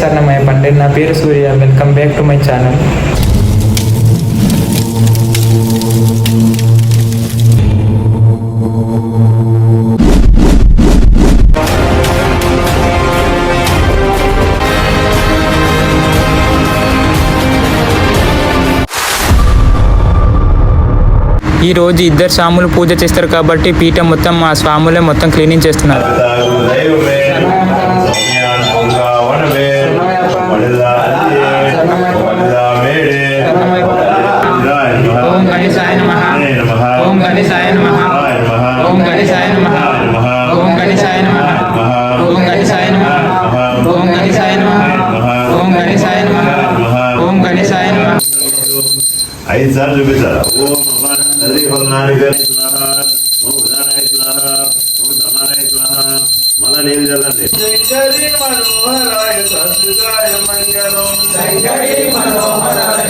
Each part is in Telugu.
శరణమయ్య పండి నా పేరు Surya welcome back to my channel ఈ రోజు ఇద్దరు స్వాములు పూజ చేస్తారు కాబట్టి పీఠం మొత్తం మా స్వాములే మొత్తం క్లీనింగ్ చేస్తున్నారు. ఐదు సార్లు చూపిస్తారా ఓం హరి హోనాని గరి ఓం ఉదానాయ స్వాహ ఓం ధమానాయ స్వాహ మళ్ళా నీళ్ళు చల్లండి శంకరి మనోహరాయ మంగళం శంకరి మనోహరాయ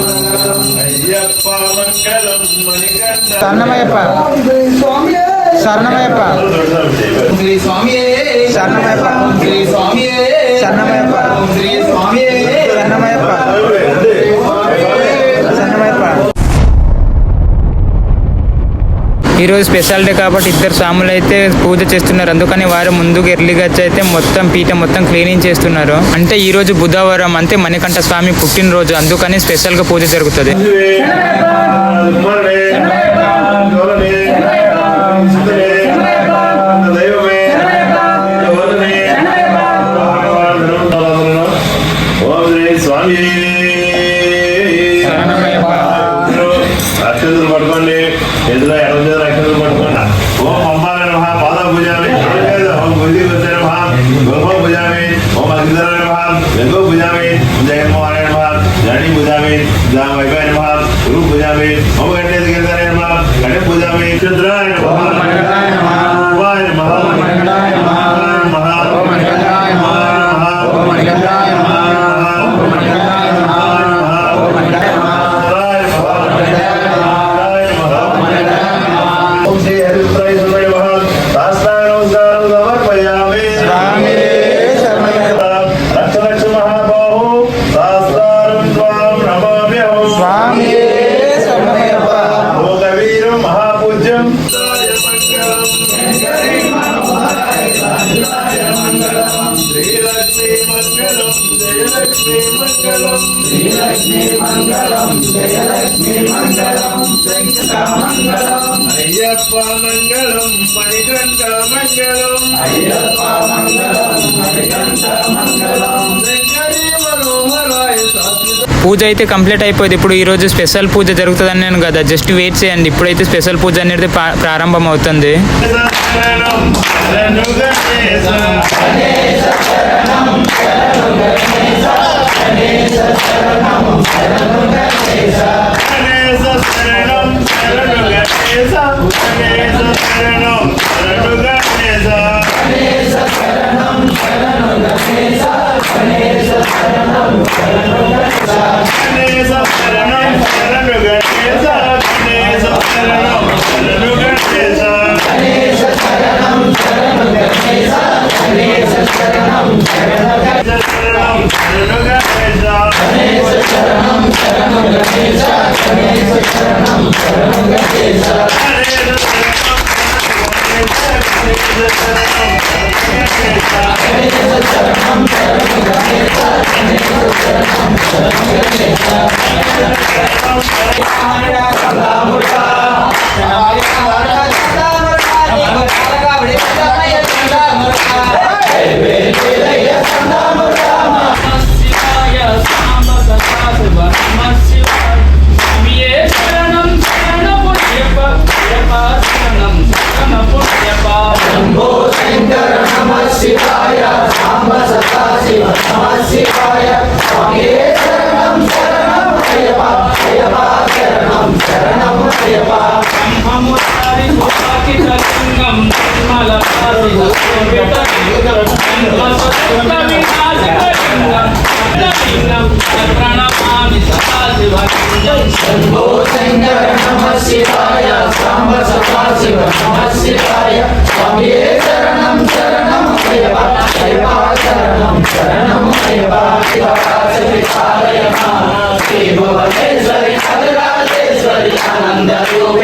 మంగళం అయ్యప్ప మంగళం మణికంఠ శరణమయ్యప్ప శ్రీ స్వామి శరణమయ్యప్ప శ్రీ స్వామి శరణమయ్యప్ప శ్రీ స్వామియే శరణమయ్యప్ప శరణమయ్యప్ప ఈరోజు స్పెషల్ డే కాబట్టి ఇద్దరు స్వాములు అయితే పూజ చేస్తున్నారు. అందుకని వారు ముందుకు ఎర్లీగా అయితే మొత్తం పీట మొత్తం క్లీనింగ్ చేస్తున్నారు. అంటే ఈ రోజు బుధవారం అంటే మణికంఠ స్వామి పుట్టినరోజు. అందుకని స్పెషల్గా పూజ జరుగుతుంది. ఎదురు अय्यप्पा मंगलम मणिकंठ मंगलम अय्यप्पा मंगलम मणिकंठ मंगलम जयगरि मनोहराय सत्य पूज अच्छे कंप्लीट इपूज स्पेषल पूज जो कस्ट वेटे इपड़े स्पेषल पूज अने प्रारंभम हो Okay. Shiva, Namah Shivaya, Swamiye Sharanam Sharanam Shiva. ప్రణమామి Sadashiva Shambho Shankara నమ శివాయ సాంబ సదా శివ నమ శివాయ స్వామియే శరణం శరణం అయ్యప్ప అయ్యప్ప శరణం శరణం प्रणमामि सदा शिवं शम्भो शङ्कर नमः शिवाय साम्ब सदा शिव नमः शिवाय स्वामि शरणं शरणं शिव शिव शरणं शरणं शिव शिवाय शिवभवेश्वरि अगराजेश्वरि आनन्दरूपे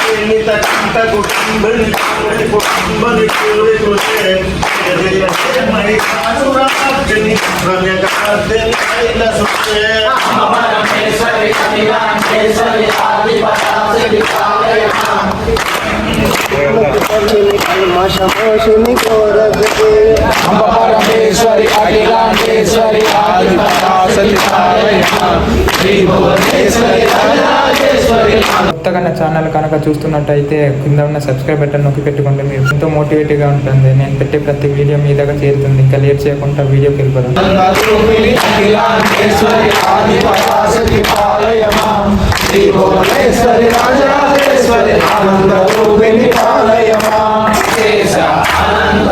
ಸಂಗೀತ ಕಂತ ಕುಟುಂಬನಿ ಕೋರೆ ಕುಟುಂಬನಿ ಕೋರೆ ಕೋರೆ ತೆರೆಯತೆ ಮೈ ಕಾಸುರಾಜನಿ ರಂಗಕಾರ್ದೆನ್ ಕೈಲ ಸುತೆ ಅಮರ ಮೇಸರಿ ಕಮಿಲಾನ್ ಕೇಸರಿ ಆದಿ ಪಟಾಸೆ ವಿಕಾಲಯ ಮಾಶಮೋಷಿನಿ ಕೋರದೆ ಅಂಬಾರಮೇಶ್ವರಿ ಅಖಿಲಾಂಡೇಶ್ವರಿ ಆದಿ ಪಟಾಸೆ ವಿಕಾಲಯ ಶ್ರೀ ಭುವನೇಶ್ವರಿ ಅಖಿಲಾಂಡೇಶ್ವರಿ ಆದಿ కొత్తగా నా ఛానల్ కనుక చూస్తున్నట్టయితే కింద ఉన్న సబ్స్క్రైబ్ బటన్ నొక్కి పెట్టుకుంటే మీరు ఎంతో మోటివేట్గా ఉంటుంది నేను పెట్టే ప్రతి వీడియో మీ దగ్గర చేరుతుంది ఇంకా లేట్ చేయకుండా వీడియోకి వెళ్ళిపోదాం ఆనంద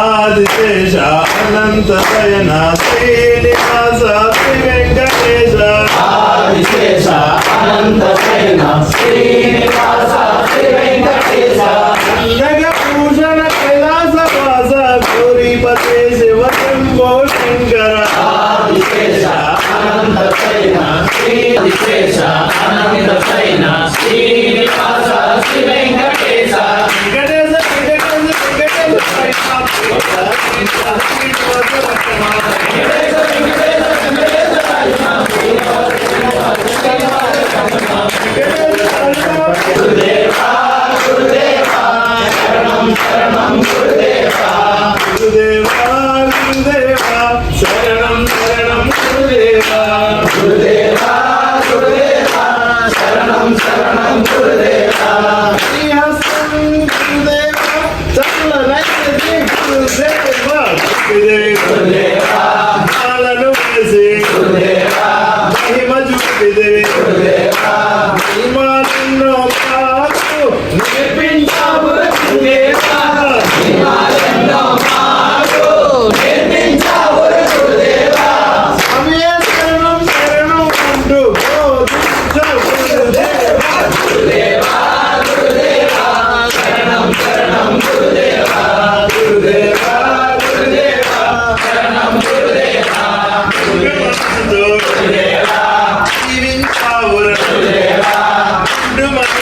ఆదిశేష అనంత శయన శ్రీనివాస శ్రీ వెంకటేశ ఆదిశేష అనంత శయన శ్రీనివాస శ్రీ వెంకటేశ జగ పూజన కైలాస వాస గౌరీపతే శివ అనంత శ్రీనివాస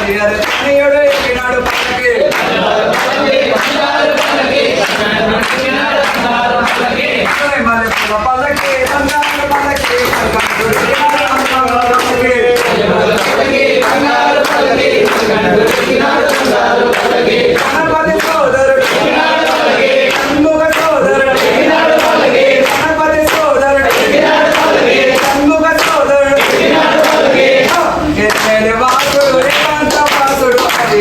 நாடு பறக்க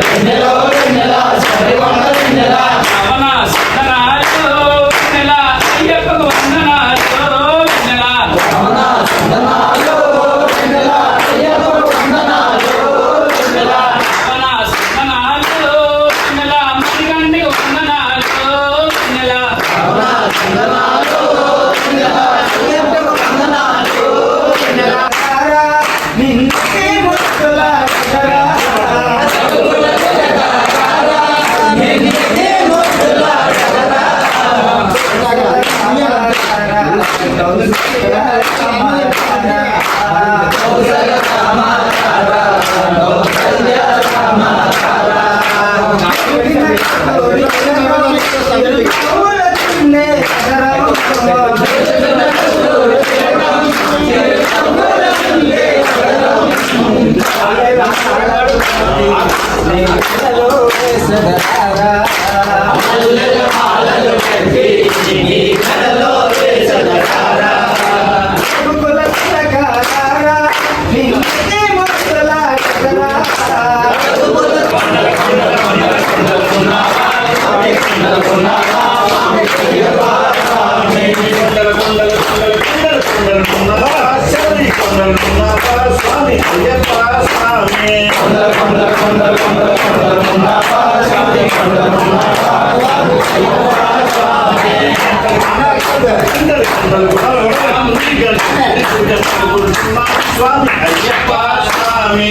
వెన్నెల అవన స్వామి అయ్యప్ప స్వామి కొండల కొండల కొండల కొండల స్వామి అయ్యప్ప స్వామి కొండల కొండల Thank you. కొండల కొండల కొండల స్వామి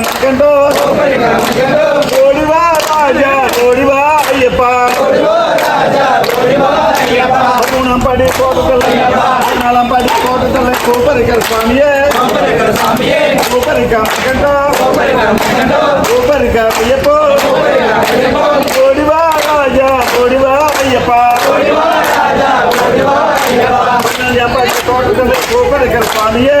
ராமன் கண்டோம் ஓடிவா ராஜா ஓடிவா ஐயப்பா பூனம் படி போட்டுக்கலை நலம் படி போட்டுக்கலை கூப்பரிக்கல் சுவாமியே கூப்பரிக்கா கண்டோம் கூப்பரிக்கா ஐயப்போ ஓடிவா ராஜா ஓடிவா ஐயப்பா ஐயப்பா போட்டுக்கலை கூப்பரிக்கல் சுவாமியே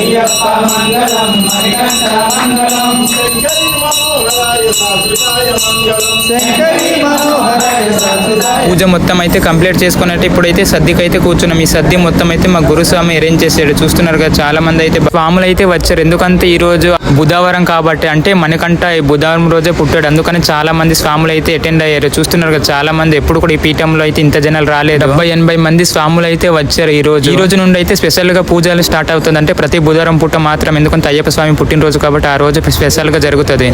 అయ్యప్ప మంగళం మణికంఠ మంగళం. పూజ మొత్తం అయితే కంప్లీట్ చేసుకున్నట్టు ఇప్పుడైతే సర్దికి అయితే కూర్చున్నాం. ఈ సద్ది మొత్తం అయితే మా గురుస్వామి అరేంజ్ చేసాడు. చూస్తున్నారు కదా చాలా మంది అయితే స్వాములు అయితే వచ్చారు. ఎందుకంటే ఈ రోజు బుధవారం కాబట్టి అంటే మనకంట ఈ బుధవారం రోజే పుట్టాడు. అందుకని చాలా మంది స్వాములు అయితే అటెండ్ అయ్యారు. చూస్తున్నారు కదా చాలా మంది ఎప్పుడు కూడా ఈ పీఠంలో అయితే ఇంత జనాలు రాలేదు. డెబ్బై ఎనభై మంది స్వాములు అయితే వచ్చారు ఈ రోజు. ఈ రోజు నుండి అయితే స్పెషల్గా పూజలు స్టార్ట్ అవుతుంది అంటే ప్రతి బుధవారం పూట మాత్రం ఎందుకంటే అయ్యప్ప స్వామి పుట్టినరోజు కాబట్టి ఆ రోజు స్పెషల్గా జరుగుతుంది.